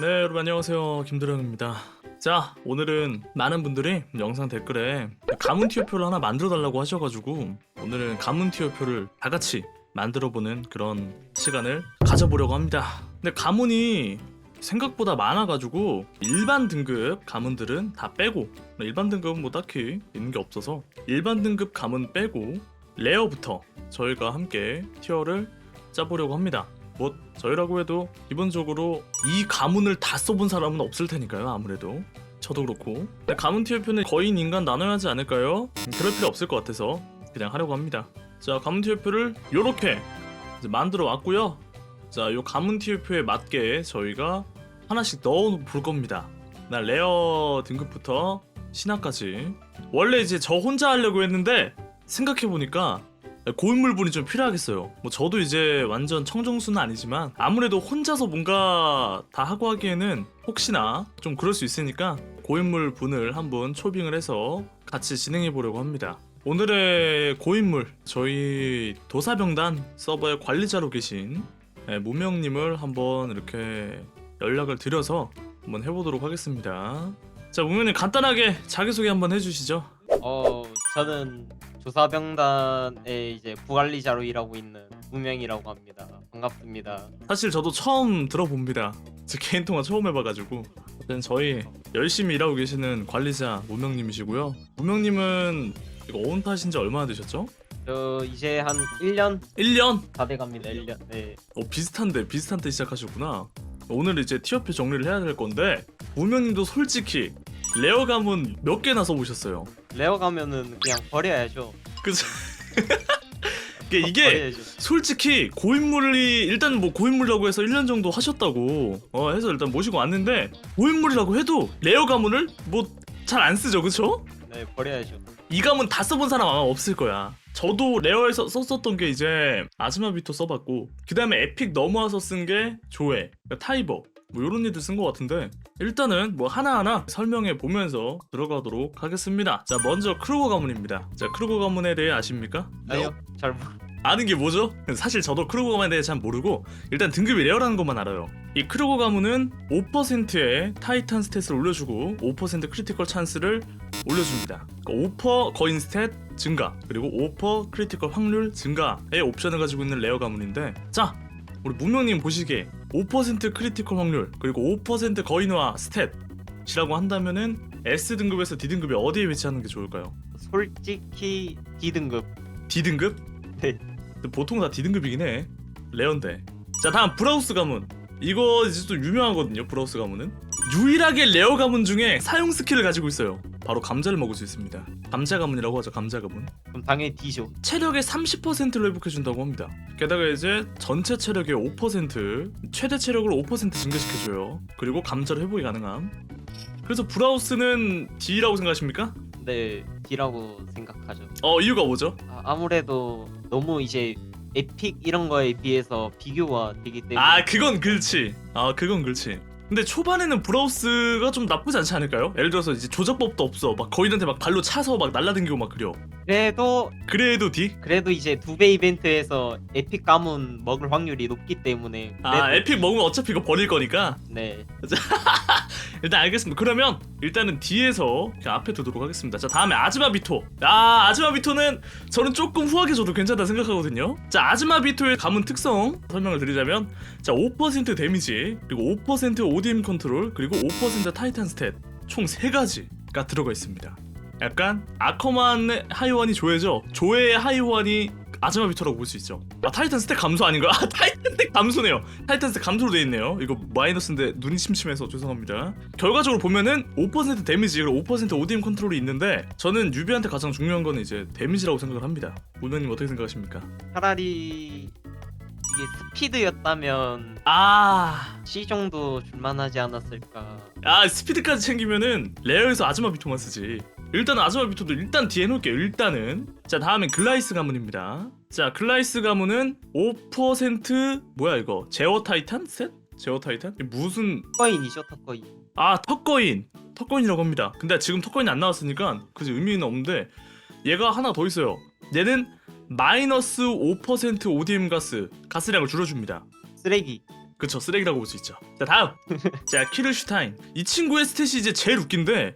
네 여러분 안녕하세요. 김도령입니다. 자 오늘은 많은 분들이 영상 댓글에 가문 티어표를 하나 만들어 달라고 하셔가지고 오늘은 가문 티어표를 다 같이 만들어 보는 그런 시간을 가져보려고 합니다. 근데 가문이 생각보다 많아가지고 일반 등급 가문들은 다 빼고 일반 등급은 뭐 딱히 있는 게 없어서 일반 등급 가문 빼고 레어부터 저희가 함께 티어를 짜보려고 합니다 뭐 저희라고 해도 기본적으로 이 가문을 다 써본 사람은 없을 테니까요 아무래도. 저도 그렇고. 가문 티어표는 거인 인간 나눠야 하지 않을까요? 음, 그럴 필요 없을 것 같아서 그냥 하려고 합니다. 자 가문 티어표를 요렇게 만들어 왔고요. 자요 가문 티어표에 맞게 저희가 하나씩 넣어 볼 겁니다. 나 레어 등급부터 신화까지. 원래 이제 저 혼자 하려고 했는데 생각해보니까 고인물분이 좀 필요하겠어요. 뭐 저도 이제 완전 청정수는 아니지만 아무래도 혼자서 뭔가 다 하고 하기에는 혹시나 좀 그럴 수 있으니까 고인물 분을 한번 초빙을 해서 같이 진행해 보려고 합니다. 오늘의 고인물 저희 도사병단 서버의 관리자로 계신 예, 무명님을 한번 이렇게 연락을 드려서 한번 해보도록 하겠습니다. 자 무명님 간단하게 자기소개 한번 해주시죠. 어 저는 조사병단의 이제 부관리자로 일하고 있는 무명이라고 합니다. 반갑습니다. 사실 저도 처음 들어봅니다. 제 개인 통화 처음 해봐가지고. 일단 저희 열심히 일하고 계시는 관리자 무명님이시고요. 무명님은 이거 온타신 지 얼마나 되셨죠? 저 이제 한 1년 1년? 다 돼갑니다. 1년. 네. 어 비슷한데 비슷한 때 시작하셨구나. 오늘 이제 티어표 정리를 해야 될 건데 무명님도 솔직히 레어 가문 몇 개나 써보셨어요? 레어 가면은 그냥 버려야죠. 그죠? 이게 이게 버려야죠. 솔직히 고인물이 일단 뭐 고인물이라고 해서 1년 정도 하셨다고 어 해서 일단 모시고 왔는데 고인물이라고 해도 레어 가문을 뭐 잘 안 쓰죠 그쵸? 네 버려야죠. 이 가문 다 써본 사람 아마 없을 거야 저도 레어에서 썼었던 게 이제 아즈마 비토 써봤고 그 다음에 에픽 넘어와서 쓴 게 조에 그러니까 타이버 뭐 이런 일들 쓴 것 같은데 일단은 뭐 하나하나 설명해 보면서 들어가도록 하겠습니다 자 먼저 크루거 가문입니다 자 크루거 가문에 대해 아십니까? 아니요. 잘 모르. 아는 게 뭐죠? 사실 저도 크루거 가문에 대해 잘 모르고 일단 등급이 레어라는 것만 알아요. 이 크루거 가문은 5%의 타이탄 스탯을 올려주고 5% 크리티컬 찬스를 올려줍니다. 그러니까 5% 거인 스탯 증가 그리고 5% 크리티컬 확률 증가의 옵션을 가지고 있는 레어 가문인데 자 우리 무명님 보시기에 5% 크리티컬 확률 그리고 5% 거인화 스탯이라고 한다면은 S 등급에서 D 등급이 어디에 위치하는 게 좋을까요? 솔직히 D 등급. D 등급? 네. 근데 보통 다 D 등급이긴 해. 레어인데. 자 다음 브라우스 가문. 이거 이제 또 유명하거든요. 브라우스 가문은 유일하게 레어 가문 중에 사용 스킬을 가지고 있어요. 바로 감자를 먹을 수 있습니다. 감자 가문이라고 하죠. 감자 가문. 그럼 당연히 D죠. 체력의 30%를 회복해준다고 합니다. 게다가 이제 전체 체력의 5% 최대 체력을 5% 증가시켜줘요. 그리고 감자를 회복이 가능함. 그래서 브라우스는 D라고 생각하십니까? 네 D라고 생각하죠. 어 이유가 뭐죠? 아, 아무래도 너무 이제 에픽 이런 거에 비해서 비교가 되기 때문에 아 그건 그렇지 아 그건 그렇지 근데 초반에는 브라우스가 좀 나쁘지 않지 않을까요? 예를 들어서 이제 조작법도 없어. 막 거인한테 막 발로 차서 막 날라다니고 막 그려 그래도 그래도 D? 그래도 이제 두 배 이벤트에서 에픽 가문 먹을 확률이 높기 때문에 아 그래도- 에픽 먹으면 어차피 이거 버릴 거니까. 네. 일단 알겠습니다. 그러면 일단은 D에서 그냥 앞에 두도록 하겠습니다. 자 다음에 아즈마 비토. 아 아즈마 비토는 저는 조금 후하게 줘도 괜찮다 생각하거든요. 자 아즈마 비토의 가문 특성 설명을 드리자면 자5% 데미지 그리고 5% ODM 컨트롤 그리고 5% 타이탄 스탯 총 3가지가 들어가 있습니다. 약간 아커만의 하이원이 조회죠? 조회의 하이원이 아즈마 비토라고 볼 수 있죠. 아 타이탄 스탯 감소 아닌가요? 아 타이탄 스탯 감소네요. 타이탄 스탯 감소로 돼 있네요. 이거 마이너스인데 눈이 침침해서 죄송합니다. 결과적으로 보면은 5% 데미지 그리고 5% ODM 컨트롤이 있는데 저는 유비한테 가장 중요한 거는 이제 데미지라고 생각을 합니다. 우명님 어떻게 생각하십니까? 차라리 이게 스피드였다면 아... C 정도 줄만하지 않았을까? 아 스피드까지 챙기면은 레어에서 아즈마 비토만 쓰지. 일단 아즈마 비토도 일단 뒤에 놓을게요 일단은. 자 다음엔 글라이스 가문입니다. 자 글라이스 가문은 5% 뭐야 이거? 제어 타이탄 셋? 제어 타이탄? 이게 무슨 턱거인이죠 턱거인. 아 턱거인. 턱거인이라고 합니다. 근데 지금 턱거인이 안 나왔으니까 그지 의미는 없는데 얘가 하나 더 있어요. 얘는 마이너스 5% ODM 가스 가스량을 줄여줍니다 쓰레기 그쵸 쓰레기라고 볼 수 있죠. 자 다음 자 키르슈타인 이 친구의 스탯이 이제 제일 웃긴데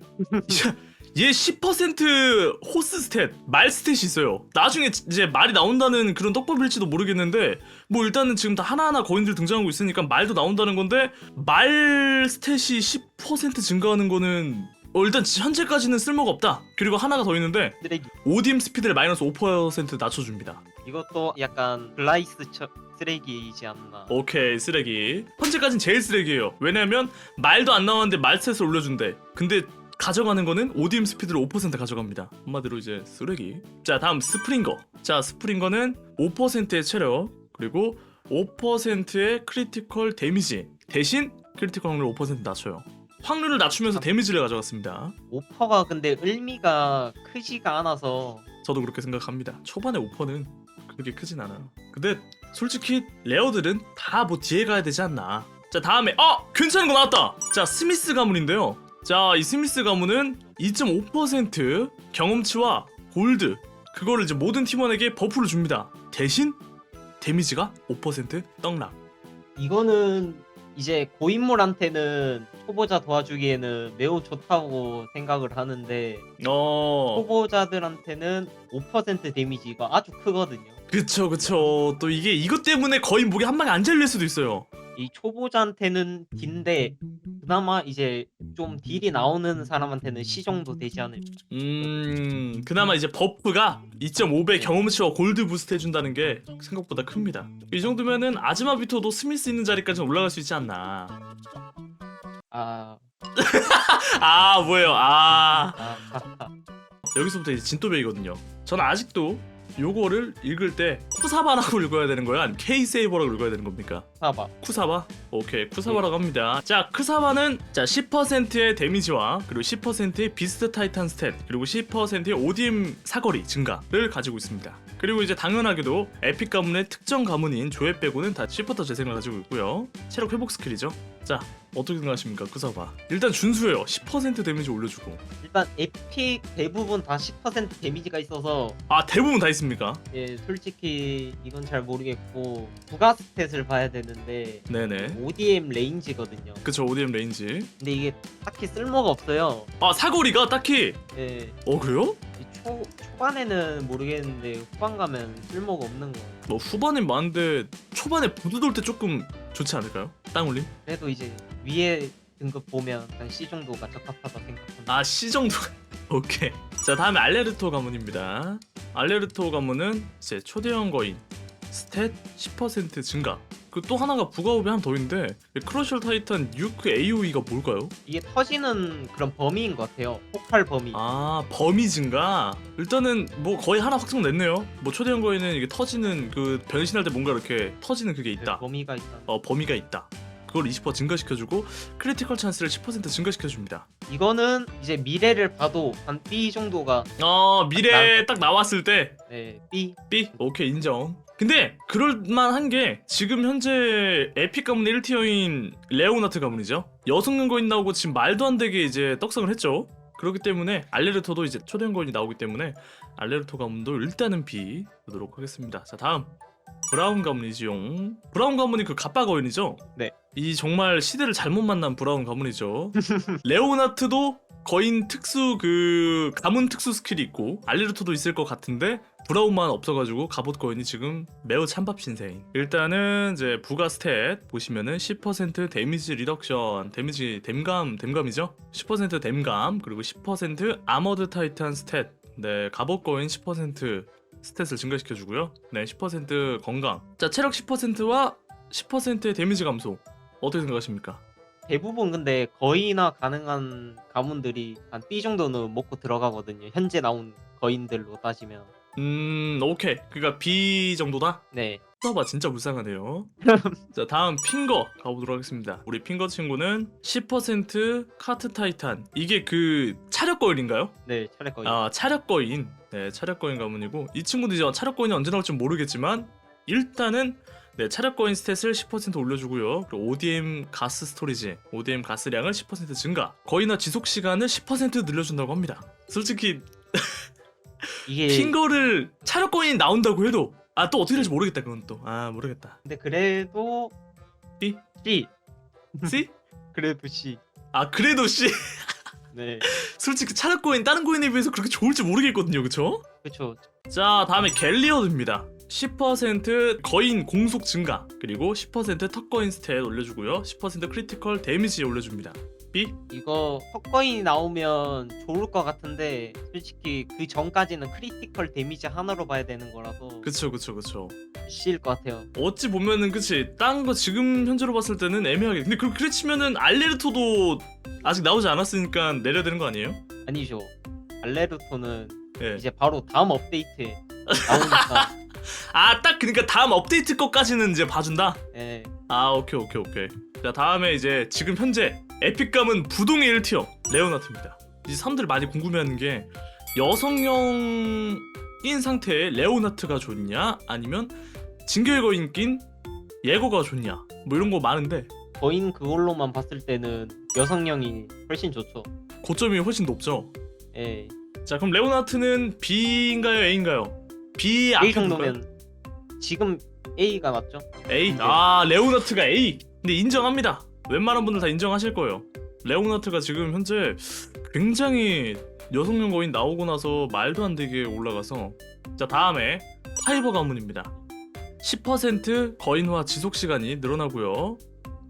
야, 얘10% 호스 스탯 말 스탯이 있어요. 나중에 이제 말이 나온다는 그런 떡밥일지도 모르겠는데 뭐 일단은 지금 다 하나하나 거인들 등장하고 있으니까 말도 나온다는 건데 말 스탯이 10% 증가하는 거는 어, 일단 지- 현재까지는 쓸모가 없다. 그리고 하나가 더 있는데 쓰레기. ODM 스피드를 마이너스 5% 낮춰줍니다. 이것도 약간 블라이스 처, 쓰레기이지 않나. 오케이 쓰레기 현재까진 제일 쓰레기예요 왜냐면 말도 안 나왔는데 말 스탯을 올려준대 근데 가져가는 거는 ODM 스피드를 5% 가져갑니다 한마디로 이제 쓰레기 자 다음 스프링거 자 스프링거는 5%의 체력 그리고 5%의 크리티컬 데미지 대신 크리티컬 확률을 5% 낮춰요 확률을 낮추면서 데미지를 가져갔습니다 오퍼가 근데 의미가 크지가 않아서 저도 그렇게 생각합니다. 초반에 오퍼는 그렇게 크진 않아요. 근데 솔직히 레어들은 다 뭐 뒤에 가야 되지 않나. 자 다음에 어 괜찮은 거 나왔다. 자 스미스 가문인데요. 자 이 스미스 가문은 2.5% 경험치와 골드 그거를 이제 모든 팀원에게 버프를 줍니다. 대신 데미지가 5% 떡락. 이거는 이제 고인물한테는 초보자 도와주기에는 매우 좋다고 생각을 하는데 어 초보자들한테는 5% 데미지가 아주 크거든요. 그쵸 그쵸 또 이게 이것 때문에 거의 목에 한 방에 안 잘릴 수도 있어요. 이 초보자한테는 D인데 그나마 이제 좀 딜이 나오는 사람한테는 C 정도 되지 않을까. 음 그나마 이제 버프가 2.5배 경험치와 골드 부스트 해준다는 게 생각보다 큽니다 이 정도면은 아즈마 비토도 스미스 있는 자리까지 올라갈 수 있지 않나 아, 아 뭐예요? 아. 아, 아, 여기서부터 이제 진또배이거든요. 저는 아직도 요거를 읽을 때 쿠사바라고 읽어야 되는 거야? 아니면 케이세이버라고 읽어야 되는 겁니까? 사봐. 쿠사바? 오케이. 쿠사바라고 합니다. 자 쿠사바는 자 10%의 데미지와 그리고 10%의 비스트 타이탄 스탯 그리고 10%의 ODM 사거리 증가를 가지고 있습니다. 그리고 이제 당연하게도 에픽 가문의 특정 가문인 조회 빼고는 다 10% 재생을 가지고 있고요. 체력 회복 스킬이죠 자 어떻게 생각하십니까 쿠사바 일단 준수해요 10% 데미지 올려주고 일단 에픽 대부분 다 10% 데미지가 있어서 아 대부분 다 있습니까? 예, 솔직히 이건 잘 모르겠고 부가 스탯을 봐야 되는데 네네 ODM 레인지거든요. 그쵸 ODM 레인지 근데 이게 딱히 쓸모가 없어요. 아 사거리가 딱히 예, 어 그래요? 이초 초반에는 모르겠는데 후반 가면 쓸모가 없는 거. 뭐 후반엔 많은데 초반에 부두 돌때 조금 좋지 않을까요? 땅 올림? 그래도 이제 위에 등급 보면 한 C 정도가 적합하다 생각합니다. 아 C 정도 오케이 자 다음에 알레르토 가문입니다 알레르토 가문은 이제 초대형 거인 스탯 10% 증가 그 또 하나가 부가업이 하나 더 있는데 크러셜 타이탄 6 AOE가 뭘까요? 이게 터지는 그런 범위인 것 같아요. 폭발 범위. 아 범위 증가 일단은 뭐 거의 하나 확정 냈네요 뭐 초대형 거인은 이게 터지는 그 변신할 때 뭔가 이렇게 터지는 그게 네, 있다 범위가 있다. 어 범위가 있다 그걸 20% 증가시켜주고 크리티컬 찬스를 10% 증가시켜줍니다 이거는 이제 미래를 봐도 한 B 정도가 어 미래 딱 나왔을 때 네, B B 오케이 인정. 근데 그럴만한 게 지금 현재 에픽 가문의 1티어인 레오나트 가문이죠. 여성 연거인 나오고 지금 말도 안 되게 이제 떡상을 했죠. 그렇기 때문에 알레르토도 이제 초대 연거인이 나오기 때문에 알레르토 가문도 일단은 B 보도록 하겠습니다. 자 다음 브라운 가문이지용. 브라운 가문이 그 갑바 거인이죠. 네. 이 정말 시대를 잘못 만난 브라운 가문이죠. 레오나트도 거인 특수 그 가문 특수 스킬이 있고 알레르토도 있을 것 같은데 브라운만 없어가지고 갑옷 거인이 지금 매우 찬밥 신세인. 일단은 이제 부가 스탯 보시면은 10% 데미지 리덕션, 데미지 댐감, 댐감이죠? 10% 댐감 그리고 10% 아머드 타이탄 스탯. 네, 갑옷 거인 10% 스탯을 증가시켜주고요. 네, 10% 건강. 자, 체력 10%와 10%의 데미지 감소. 어떻게 생각하십니까? 대부분 근데 거의나 가능한 가문들이 한 B 정도는 먹고 들어가거든요. 현재 나온 거인들로 따지면. 음, 오케이. 그러니까 B 정도다. 네. 써봐 진짜 불쌍하네요. 자 다음 핑거 가보도록 하겠습니다. 우리 핑거 친구는 10% 카트 타이탄 이게 그 차력 거인인가요? 네, 차례 거인. 아 차력 거인. 네 차력 거인 가문이고 이 친구도 이제 차력 거인이 언제 나올지 모르겠지만 일단은 네 차력 거인 스탯을 10% 올려주고요. 그리고 ODM 가스 스토리지, ODM 가스량을 10% 증가. 거인화 지속 시간을 10% 늘려준다고 합니다. 솔직히 이게 핑거를 차력 거인이 나온다고 해도 아 또 어떻게 될지 모르겠다 그건 또 아 모르겠다 근데 그래도 B? C C? 그래도 C. 아 그래도 C 네, 솔직히 차력 코인 다른 코인에 비해서 그렇게 좋을지 모르겠거든요 그쵸? 그렇죠. 자 다음에 갤리어드입니다 10% 거인 공속 증가 그리고 10% 턱거인 스탯 올려주고요 10% 크리티컬 데미지 올려줍니다 B? 이거 턱거인이 나오면 좋을 것 같은데 솔직히 그 전까지는 크리티컬 데미지 하나로 봐야 되는 거라서 그쵸 그쵸 그쵸 C일 것 같아요. 어찌 보면은 그치 딴 거 지금 현재로 봤을 때는 애매하게 근데 그, 그래 치면은 알레르토도 아직 나오지 않았으니까 내려야 되는 거 아니에요? 아니죠. 알레르토는 예. 이제 바로 다음 업데이트에 나오니까 아딱 그니까 다음 업데이트 거까지는 이제 봐준다? 예, 아 오케이 오케이 오케이 자 다음에 이제 지금 현재 에픽감은 부동의 1티어 레오나트입니다 이제 사람들이 많이 궁금해하는 게 여성형인 상태의 레오나트가 좋냐 아니면 진격의 거인 낀 예고가 좋냐 뭐 이런 거 많은데 거인 그걸로만 봤을 때는 여성형이 훨씬 좋죠. 고점이 훨씬 높죠 예, 자 그럼 레오나트는 B인가요 A인가요? B A 앞에 정도면 지금 A가 맞죠? A 네. 아 레오나트가 A 근데 인정합니다 웬만한 분들 다 인정하실 거예요. 레오나트가 지금 현재 굉장히 여성용 거인 나오고 나서 말도 안 되게 올라가서. 자 다음에 파이버 가문입니다. 10% 거인화 지속 시간이 늘어나고요.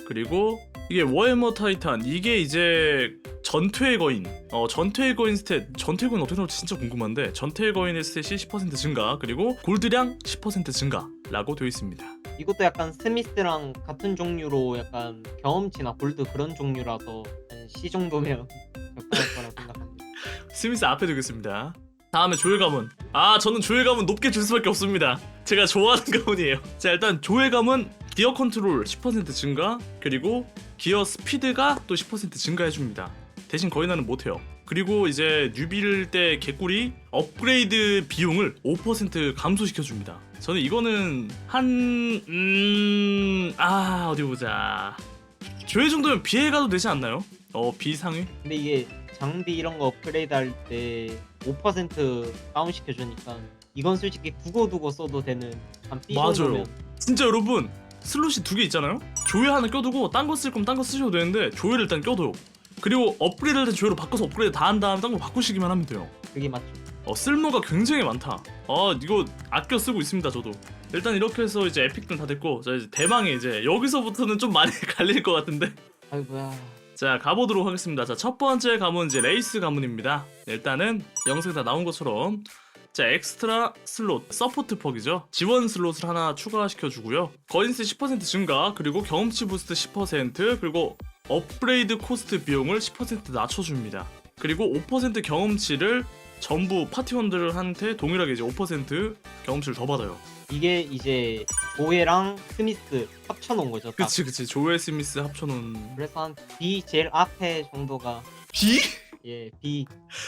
그리고 이게 워해머 타이탄 이게 이제 전투의 거인. 어 전투의 거인 스탯 전투의 거인 어떻게 나올지 진짜 궁금한데 전투의 거인의 스탯이 10% 증가 그리고 골드량 10% 증가 라고 되어 있습니다 이것도 약간 스미스랑 같은 종류로 약간 경험치나 골드 그런 종류라서 한 C 정도면 적당할 거라 생각합니다. 스미스 앞에 두겠습니다. 다음에 조엘 가문. 아 저는 조엘 가문 높게 줄 수밖에 없습니다. 제가 좋아하는 가문이에요. 자 일단 조엘 가문 기어 컨트롤 10% 증가 그리고 기어 스피드가 또 10% 증가해줍니다. 대신 거인화는 못해요. 그리고 이제 뉴비일 때 개꿀이 업그레이드 비용을 5% 감소시켜줍니다. 저는 이거는 한... 음... 아 어디 보자. 조회 정도면 비에 가도 되지 않나요? 어 비상위? 근데 이게 장비 이런 거 업그레이드 할 때 5% 다운 시켜주니까 이건 솔직히 두고 두고 써도 되는 한 B 맞아요. 정도면 진짜 여러분 슬롯이 두 개 있잖아요. 조회 하나 껴두고 딴 거 쓸 거면 딴 거 쓰셔도 되는데 조회를 일단 껴둬요. 그리고 업그레이드 할때 조회로 바꿔서 업그레이드 다 한 다음에 딴 거 바꾸시기만 하면 돼요. 그게 맞죠. 어, 쓸모가 굉장히 많다. 아 이거 아껴 쓰고 있습니다 저도. 일단 이렇게 해서 이제 에픽들 다 됐고 자 이제 대망의 이제 여기서부터는 좀 많이 갈릴 것 같은데 아이고야. 자 가보도록 하겠습니다. 자 첫 번째 가문 이제 레이스 가문입니다. 일단은 영상 다 나온 것처럼 자 엑스트라 슬롯 서포트 퍽이죠. 지원 슬롯을 하나 추가시켜 주고요. 거인스 10% 증가 그리고 경험치 부스트 10% 그리고 업그레이드 코스트 비용을 10% 낮춰줍니다. 그리고 5% 경험치를 전부 파티원들한테 동일하게 이제 5% 경험치를 더 받아요. 이게 이제 조회랑 스미스 합쳐놓은 거죠. 딱. 그치 그치 조엘 스미스 합쳐놓은 그래서 한 B 제일 앞에 정도가 B? 예 B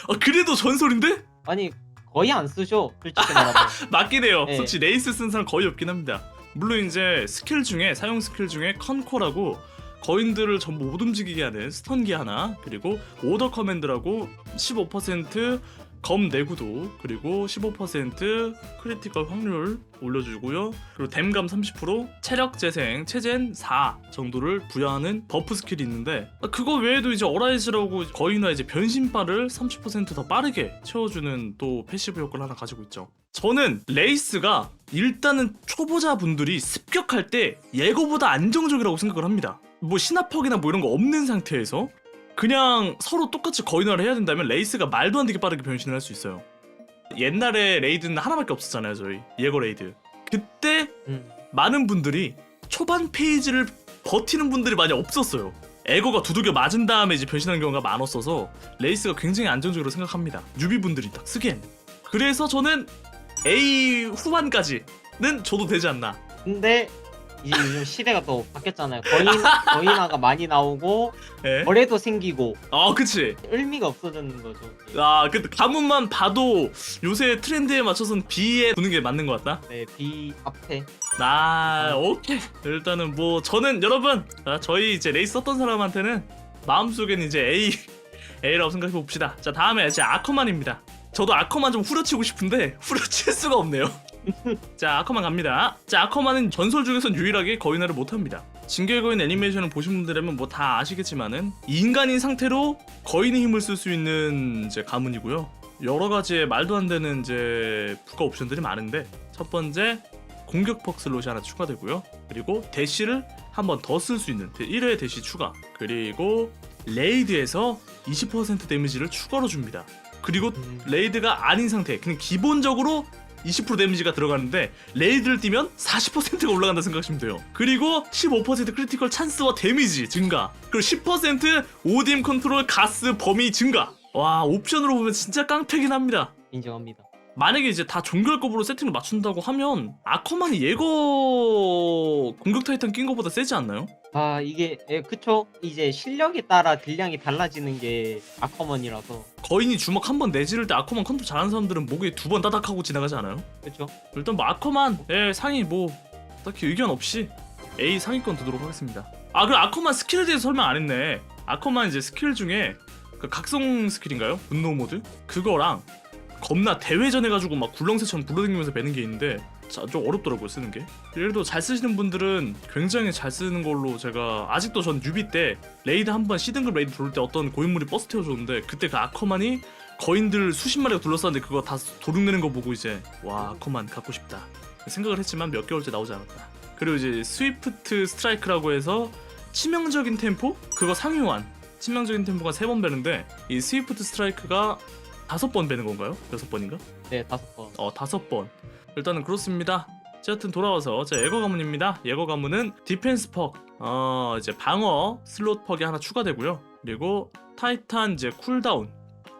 아 그래도 전설인데? 아니 거의 안 쓰죠 솔직히 말하면 맞긴 해요. 네. 솔직히 레이스 쓴 사람 거의 없긴 합니다. 물론 이제 스킬 중에 사용 스킬 중에 컨코라고 거인들을 전부 못 움직이게 하는 스턴기 하나 그리고 오더 커맨드라고 15% 검 내구도 그리고 15% 크리티컬 확률 올려주고요 그리고 댐감 30% 체력 재생 체젠 4 정도를 부여하는 버프 스킬이 있는데 아, 그거 외에도 이제 어라이즈라고 거인화 이제 변신바를 30%더 빠르게 채워주는 또 패시브 효과를 하나 가지고 있죠 저는 레이스가 일단은 초보자 분들이 습격할 때 예고보다 안정적이라고 생각을 합니다. 뭐 신화퍽이나 뭐 이런 거 없는 상태에서 그냥 서로 똑같이 거인화를 해야 된다면 레이스가 말도 안 되게 빠르게 변신을 할 수 있어요. 옛날에 레이드는 하나밖에 없었잖아요, 저희 예고 레이드. 그때 음. 많은 분들이 초반 페이지를 버티는 분들이 많이 없었어요. 에고가 두들겨 맞은 다음에 이제 변신하는 경우가 많았어서 레이스가 굉장히 안정적으로 생각합니다. 뉴비 분들이 딱 쓰기엔. 그래서 저는 A 후반까지는 줘도 되지 않나. 근데 이제 요즘 시대가 또 바뀌었잖아요 거인 거인화가 많이 나오고 예? 거래도 생기고 아, 그치. 의미가 없어지는 거죠 아, 그 가문만 봐도 요새 트렌드에 맞춰서는 B에 두는 게 맞는 것 같다. 네 B 앞에 아, 오케이. 일단은 뭐 저는 여러분, 아, 저희 이제 레이스 썼던 사람한테는 마음속엔 이제 A A라고 생각해 봅시다. 자, 다음에 이제 아커만입니다. 저도 아커만 좀 후려치고 싶은데 후려칠 수가 없네요. 자, 아커만 갑니다. 자, 아커만은 전설 중에선 유일하게 거인화를 못 합니다. 진격의 거인 애니메이션을 보신 분들이라면 뭐 다 아시겠지만은 인간인 상태로 거인의 힘을 쓸 수 있는 이제 가문이고요. 여러 가지의 말도 안 되는 이제 부가 옵션들이 많은데 첫 번째 공격 퍽 슬롯이 하나 추가되고요. 그리고 대시를 한 번 더 쓸 수 있는 1회 대시 추가. 그리고 레이드에서 20% 데미지를 추가로 줍니다. 그리고 음. 레이드가 아닌 상태 그냥 기본적으로 20% 데미지가 들어가는데 레이드를 뛰면 40%가 올라간다 생각하시면 돼요. 그리고 15% 크리티컬 찬스와 데미지 증가. 그리고 10% ODM 컨트롤 가스 범위 증가. 와 옵션으로 보면 진짜 깡패긴 합니다. 인정합니다. 만약에 이제 다 종결급으로 세팅을 맞춘다고 하면 아커만이 예거 공격 타이탄 낀 거보다 세지 않나요? 아 이게 예, 그쵸? 이제 실력에 따라 딜량이 달라지는 게 아커먼이라서 거인이 주먹 한 번 내지를 때 아커만 컨트롤 잘하는 사람들은 목에 두 번 따닥하고 지나가지 않아요? 그쵸 일단 뭐 아커만 예 상위 뭐 딱히 의견 없이 A 상위권 두도록 하겠습니다. 아 그리고 아커만 스킬에 대해서 설명 안 했네. 아커만 이제 스킬 중에 그 각성 스킬인가요? 분노 모드 그거랑 겁나 대회전 해가지고 막 굴렁쇠처럼 굴러다니면서 배는 게 있는데 자, 좀 어렵더라고요 쓰는 게. 그래도 잘 쓰시는 분들은 굉장히 잘 쓰는 걸로 제가 아직도 전 뉴비 때 레이드 한 번 C등급 레이드 돌 때 어떤 고인물이 버스 태워줬는데 그때 그 아커만이 거인들 수십 마리가 둘러쌌는데 그거 다 도둑내는 거 보고 이제 와 아커만 갖고 싶다 생각을 했지만 몇 개월째 나오지 않았다. 그리고 이제 스위프트 스트라이크라고 해서 치명적인 템포 그거 상위호환 치명적인 템포가 세번 배는데 이 스위프트 스트라이크가 다섯 번 배는 건가요? 여섯 번인가? 네 다섯 번. 어 다섯 번. 일단은 그렇습니다. 어쨌든 돌아와서 제 예거 가문입니다. 예거 가문은 디펜스 퍽 어 이제 방어 슬롯 퍽이 하나 추가되고요. 그리고 타이탄 이제 쿨다운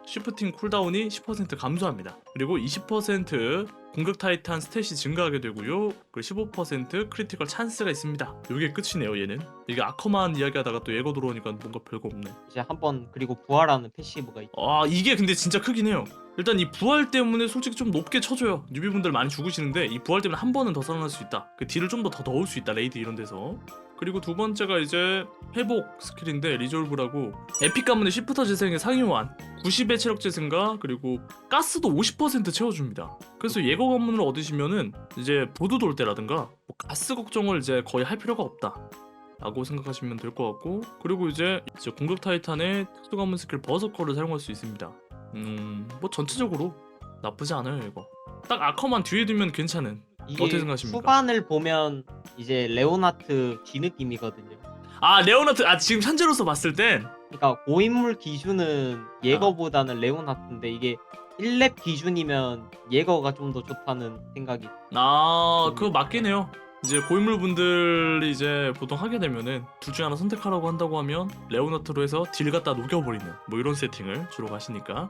쉬프팅 쿨다운이 10% 감소합니다 그리고 20% 공격 타이탄 스탯이 증가하게 되고요 그리고 15% 크리티컬 찬스가 있습니다 이게 끝이네요 얘는 이게 아커만 이야기하다가 또 예거 들어오니까 뭔가 별거 없네 이제 한 번 그리고 부활하는 패시브가 있죠 아 이게 근데 진짜 크긴 해요. 일단 이 부활 때문에 솔직히 좀 높게 쳐줘요. 뉴비분들 많이 죽으시는데 이 부활 때문에 한 번은 더 살아날 수 있다. 그 딜을 좀 더 더 넣을 수 있다. 레이드 이런 데서. 그리고 두 번째가 이제 회복 스킬인데 리졸브라고 에픽 가문의 시프터 재생의 상위호환 90의 체력 재생과 그리고 가스도 50% 채워줍니다. 그래서 예거 가문을 얻으시면은 이제 보드 돌 때라든가 뭐 가스 걱정을 이제 거의 할 필요가 없다. 라고 생각하시면 될 것 같고 그리고 이제 이제 공격 타이탄의 특수 가문 스킬 버서커를 사용할 수 있습니다. 음, 뭐 전체적으로 나쁘지 않아요 이거. 딱 아커만 뒤에 두면 괜찮은. 이게 어떻게 생각하십니까? 후반을 보면 이제 레오나트 뒤 느낌이거든요 아 레오나트 아 지금 현재로서 봤을 땐 그러니까 고인물 기준은 예거보다는 레오나트인데 이게 1렙 기준이면 예거가 좀 더 좋다는 생각이 아, 그거 맞긴 해요. 이제 고인물 분들이 이제 보통 하게 되면은 둘 중에 하나 선택하라고 한다고 하면 레오나트로 해서 딜 갖다 녹여버리는 뭐 이런 세팅을 주로 가시니까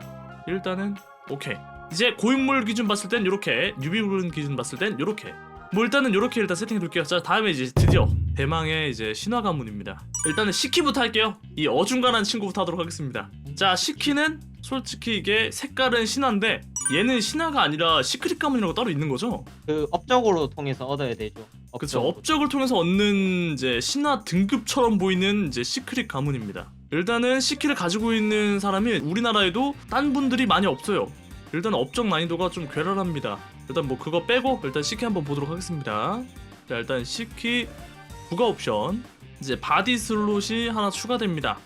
일단은 오케이. 이제 고인물 기준 봤을 땐 이렇게 뉴비분 기준 봤을 땐 이렇게. 뭐 일단은 이렇게 일단 세팅해 둘게요. 자 다음에 이제 드디어 대망의 이제 신화 가문입니다. 일단은 시키부터 할게요. 이 어중간한 친구부터 하도록 하겠습니다. 자 시키는 솔직히 이게 색깔은 신화인데 얘는 신화가 아니라 시크릿 가문이라고 따로 있는 거죠? 그 업적으로 통해서 얻어야 되죠 그렇죠. 업적으로. 업적을 통해서 얻는 이제 신화 등급처럼 보이는 이제 시크릿 가문입니다. 일단은 시키를 가지고 있는 사람이 우리나라에도 딴 분들이 많이 없어요. 일단 업적 난이도가 좀 괴랄합니다. 일단 뭐 그거 빼고 일단 시키 한번 보도록 하겠습니다. 자 일단 시키 부가 옵션 이제 바디 슬롯이 하나 추가됩니다.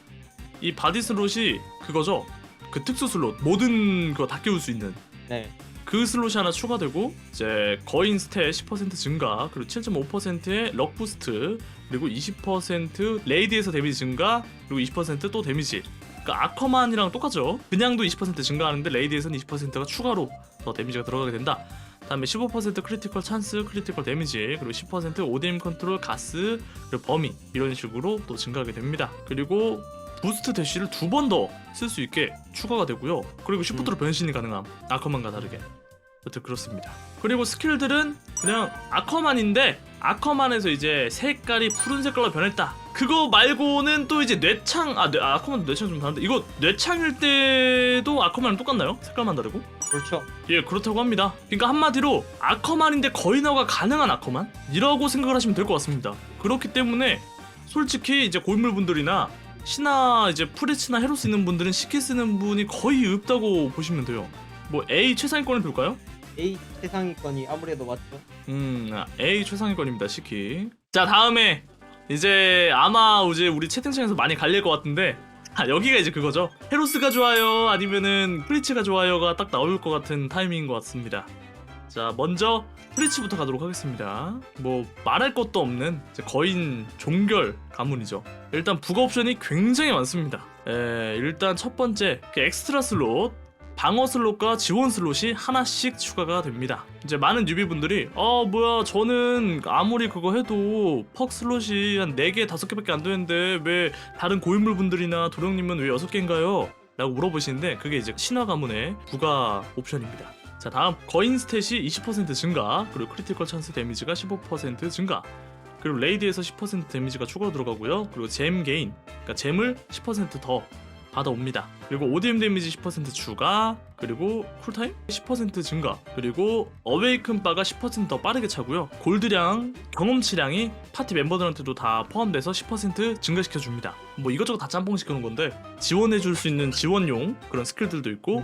이 바디 슬롯이 그거죠. 그 특수 슬롯 모든 거다 깨울 수 있는 네 그 슬롯이 하나 추가되고 이제 거인 스탯 10% 증가 그리고 7.5%의 럭 부스트 그리고 20% 레이디에서 데미지 증가 그리고 20%또 데미지 그러니까 아커만이랑 똑같죠. 그냥도 20% 증가하는데 레이디에서는 20%가 추가로 더 데미지가 들어가게 된다. 다음에 15% 크리티컬 찬스 크리티컬 데미지 그리고 10% ODM 컨트롤 가스 그리고 범위 이런 식으로 또 증가하게 됩니다. 그리고 부스트 대시를 두 번 더 쓸 수 있게 추가가 되고요. 그리고 시프트로 변신이 가능함. 아커만과 다르게. 여튼 그렇습니다. 그리고 스킬들은 그냥 아커만인데 아커만에서 이제 색깔이 푸른 색깔로 변했다. 그거 말고는 또 이제 뇌창 아, 뇌, 아 아커만도 뇌창 좀 다른데 이거 뇌창일 때도 아커만이랑 똑같나요? 색깔만 다르고? 그렇죠 예 그렇다고 합니다. 그러니까 한마디로 아커만인데 거인화가 가능한 아커만 이라고 생각을 하시면 될 것 같습니다. 그렇기 때문에 솔직히 이제 고인물 분들이나 신화 이제 프레치나 헤로스 있는 분들은 시키 쓰는 분이 거의 없다고 보시면 돼요. 뭐 A 최상위권을 둘까요? A 최상위권이 아무래도 맞죠? 음, 아, A 최상위권입니다, 시키. 자, 다음에 이제 아마 이제 우리 채팅창에서 많이 갈릴 것 같은데 아 여기가 이제 그거죠. 헤로스가 좋아요 아니면은 프리츠가 좋아요가 딱 나올 것 같은 타이밍인 것 같습니다. 자 먼저 프리츠부터 가도록 하겠습니다. 뭐 말할 것도 없는 이제 거인 종결 가문이죠. 일단 부가 옵션이 굉장히 많습니다. 에, 일단 첫 번째 그 엑스트라 슬롯 방어 슬롯과 지원 슬롯이 하나씩 추가가 됩니다. 이제 많은 뉴비분들이 어 뭐야 저는 아무리 그거 해도 퍽 슬롯이 한 4개 5개밖에 안 되는데 왜 다른 고인물 분들이나 도령님은 왜 6개인가요? 라고 물어보시는데 그게 이제 신화 가문의 부가 옵션입니다. 자 다음 거인 스탯이 20% 증가 그리고 크리티컬 찬스 데미지가 15% 증가 그리고 레이드에서 10% 데미지가 추가로 들어가고요 그리고 잼 게인 그러니까 잼을 10%더 받아옵니다. 그리고 ODM 데미지 10% 추가, 그리고 쿨타임 10% 증가, 그리고 어웨이큰 바가 10%더 빠르게 차고요. 골드량, 경험치량이 파티 멤버들한테도 다 포함돼서 10% 증가시켜 줍니다. 뭐 이것저것 다 짬뽕 시켜놓은 건데 지원해 줄 수 있는 지원용 그런 스킬들도 있고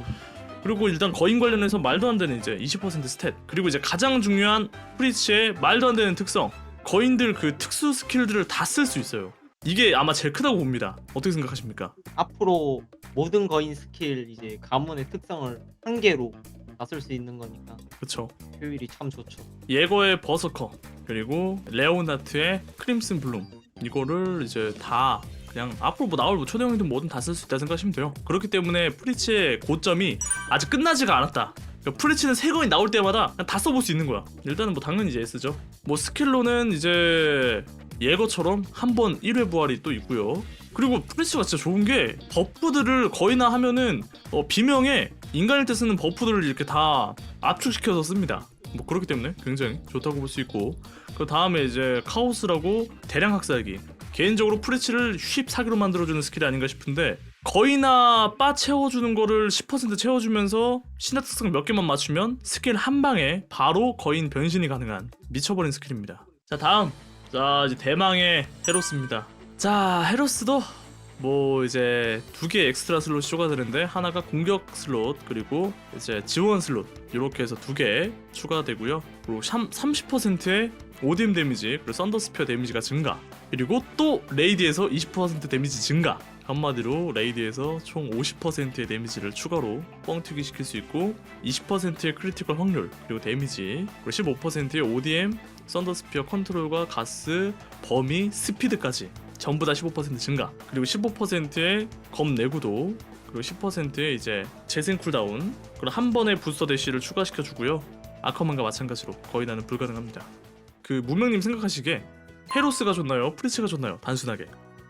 그리고 일단 거인 관련해서 말도 안 되는 이제 20% 스탯 그리고 이제 가장 중요한 프리츠의 말도 안 되는 특성 거인들 그 특수 스킬들을 다 쓸 수 있어요. 이게 아마 제일 크다고 봅니다. 어떻게 생각하십니까? 앞으로 모든 거인 스킬 이제 가문의 특성을 한 개로 다쓸 수 있는 거니까 그쵸 효율이 참 좋죠. 예거의 버서커 그리고 레오나트의 크림슨 블룸 이거를 이제 다 그냥 앞으로 뭐 나올 뭐 초대형이든 뭐든 다 쓸 수 있다 생각하시면 돼요 그렇기 때문에 프리츠의 고점이 아직 끝나지가 않았다 그러니까 프리츠는 새 거인 나올 때마다 그냥 다 써볼 수 있는 거야 일단은 뭐 당연히 이제 S죠 뭐 스킬로는 이제 예거처럼 한 번 1회 부활이 또 있고요. 그리고 프리츠가 진짜 좋은 게 버프들을 거의나 하면은 어, 비명에 인간일 때 쓰는 버프들을 이렇게 다 압축시켜서 씁니다. 뭐 그렇기 때문에 굉장히 좋다고 볼 수 있고. 그 다음에 이제 카오스라고 대량 학살기. 개인적으로 프리치를 쉽 사기로 만들어주는 스킬이 아닌가 싶은데 거의나 빠 채워주는 거를 10% 채워주면서 신화 특성 몇 개만 맞추면 스킬 한 방에 바로 거인 변신이 가능한 미쳐버린 스킬입니다. 자 다음 자 이제 대망의 헤로스입니다. 자 헤로스도 뭐 이제 두 개 엑스트라 슬롯이 추가되는데 하나가 공격 슬롯 그리고 이제 지원 슬롯. 이렇게 해서 두 개 추가되고요. 그리고 30%의 오디엠 데미지 그리고 썬더스피어 데미지가 증가. 그리고 또 레이디에서 20% 데미지 증가 한마디로 레이디에서 총 50%의 데미지를 추가로 뻥튀기 시킬 수 있고 20%의 크리티컬 확률 그리고 데미지 그리고 15%의 ODM 썬더스피어 컨트롤과 가스 범위 스피드까지 전부 다 15% 증가. 그리고 15%의 검 내구도 그리고 10%의 이제 재생 쿨다운 그리고 한 번의 부스터 대시를 추가시켜 주고요. 아커만과 마찬가지로 거의 나는 불가능합니다. 그 무명님 생각하시기에 헤로스가 좋나요? 프리츠가 좋나요? 단순하게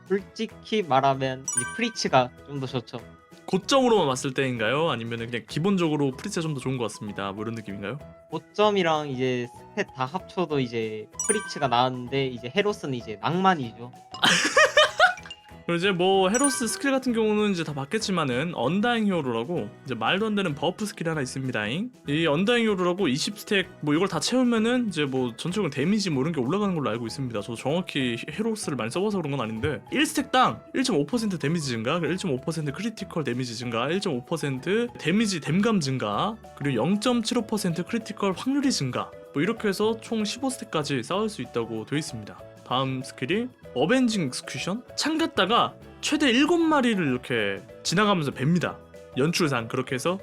솔직히 말하면 이 프리츠가 좀 더 좋죠. 고점으로만 봤을 때인가요 아니면 그냥 기본적으로 프리츠가 좀 더 좋은 것 같습니다 뭐 이런 느낌인가요 5점이랑 이제 스탯 다 합쳐도 이제 프리츠가 나왔는데 이제 헤로스는 이제 낭만이죠. 그리고 이제 뭐 헤로스 스킬 같은 경우는 이제 다 봤겠지만은 언다잉 히어로라고 이제 말도 안 되는 버프 스킬이 하나 있습니다잉. 이 언다잉 히어로라고 20스택 뭐 이걸 다 채우면은 이제 뭐 전체적으로 데미지 뭐 이런 게 올라가는 걸로 알고 있습니다. 저도 정확히 헤로스를 많이 써봐서 그런 건 아닌데 1스택당 1.5% 데미지 증가, 1.5% 크리티컬 데미지 증가, 1.5% 데미지 댐감 증가, 그리고 0.75% 크리티컬 확률이 증가. 뭐 이렇게 해서 총 15스택까지 쌓을 수 있다고 되어 있습니다. 다음 스킬이 어벤징 익스큐션? 창 갔다가 최대 7마리를 이렇게 지나가면서 뵙니다. 연출상 그렇게 해서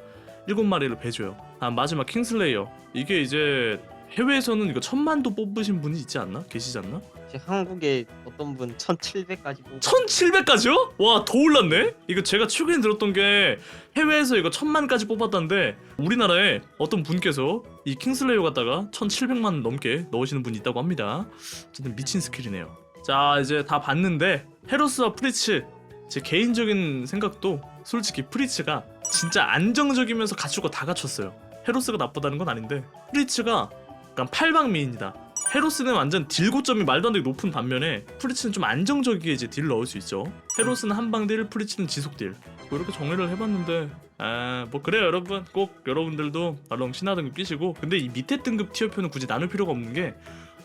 7마리를 베줘요. 아 마지막 킹슬레이어. 이게 이제 해외에서는 이거 천만도 뽑으신 분이 있지 않나? 계시지 않나? 한국에 어떤 분 1700까지 뽑아 1700까지요? 와 더 올랐네? 이거 제가 최근에 들었던 게 해외에서 이거 천만까지 뽑았다는데 우리나라에 어떤 분께서 이 킹슬레이어 갖다가 1700만 넘게 넣으시는 분이 있다고 합니다 어쨌든 미친 스킬이네요 자 이제 다 봤는데 헤로스와 프리츠 제 개인적인 생각도 솔직히 프리츠가 진짜 안정적이면서 거다 갖췄어요 헤로스가 나쁘다는 건 아닌데 프리츠가 약간 팔방미인이다 헤로스는 완전 딜 고점이 말도 안 되게 높은 반면에 프리츠는 좀 안정적이게 이제 딜 넣을 수 있죠. 헤로스는 한방 딜, 프리츠는 지속 딜. 뭐 이렇게 정리를 해봤는데 아뭐 그래요 여러분 꼭 여러분들도 얼렁 신화 등급 끼시고 근데 이 밑에 등급 티어표는 굳이 나눌 필요가 없는 게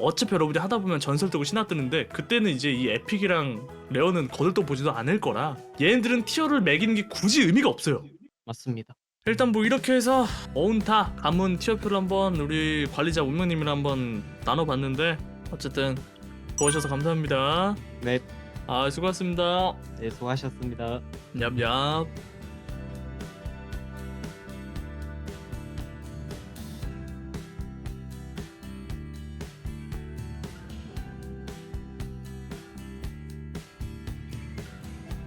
어차피 여러분이 하다 보면 전설 뜨고 신화 뜨는데 그때는 이제 이 에픽이랑 레어는 거들떠 보지도 않을 거라 얘네들은 티어를 매기는 게 굳이 의미가 없어요. 맞습니다. 일단 뭐 이렇게 해서 어운타 가문 티어표를 한번 우리 관리자 운명님이랑 한번 나눠봤는데 어쨌든 도와주셔서 감사합니다. 네, 아 수고하셨습니다. 네 수고하셨습니다. 얍얍.